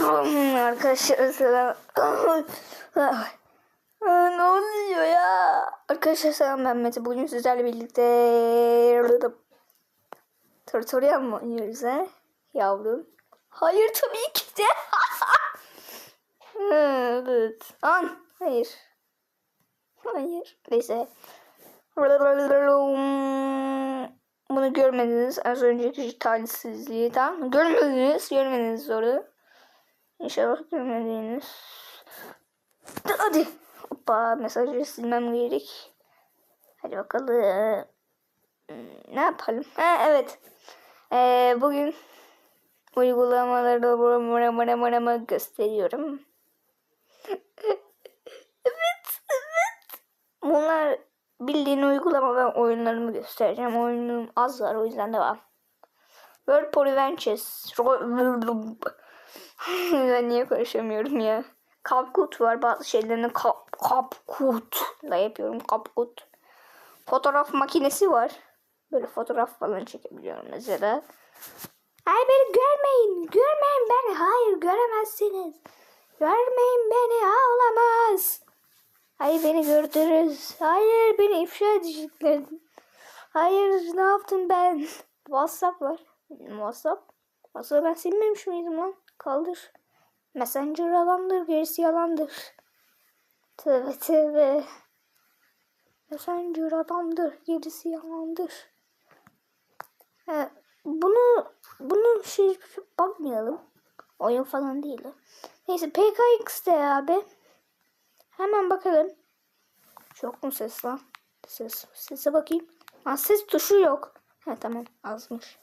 Arkadaşlar selam. Ne oluyor ya? Arkadaşlar selam ben Mete. Bugün sizlerle birlikte Tutorial mı oynuyoruz ha? Yavrum. Hayır tabii ki de. evet. An. Hayır. Hayır. Neyse. Bunu görmediniz. Az önceki talihsizliği tam. Görmediniz. Görmediniz doğru. İnşallah görmediniz. Hadi. Hoppa mesajı silmem gerek. Hadi bakalım. Hmm, Ne yapalım? Ha evet. Ee, bugün uygulamaları mıra mıra mıra mıra gösteriyorum. evet, evet. Bunlar bildiğin uygulama ben oyunlarımı göstereceğim. Oyunum az var o yüzden devam. World Adventures. ben niye konuşamıyorum ya. Kapkut var bazı şeylerini kap, kapkutla yapıyorum kapkut. Fotoğraf makinesi var. Böyle fotoğraf falan çekebiliyorum mesela. Ay beni görmeyin. Görmeyin beni. Hayır göremezsiniz. Görmeyin beni. Ağlamaz. Hayır beni gördünüz. Hayır beni ifşa edecekler. Hayır ne yaptım ben? WhatsApp var. WhatsApp. WhatsApp ben silmemiş miydim lan? Kaldır. Messenger yalandır, gerisi yalandır. Tövbe tövbe. Messenger adamdır, gerisi yalandır. He, bunu bunu şey bakmayalım. Oyun falan değil. Neyse PKX'de abi. Hemen bakalım. Çok mu ses lan? Ses. Sese bakayım. Ha, ses tuşu yok. Ha tamam azmış.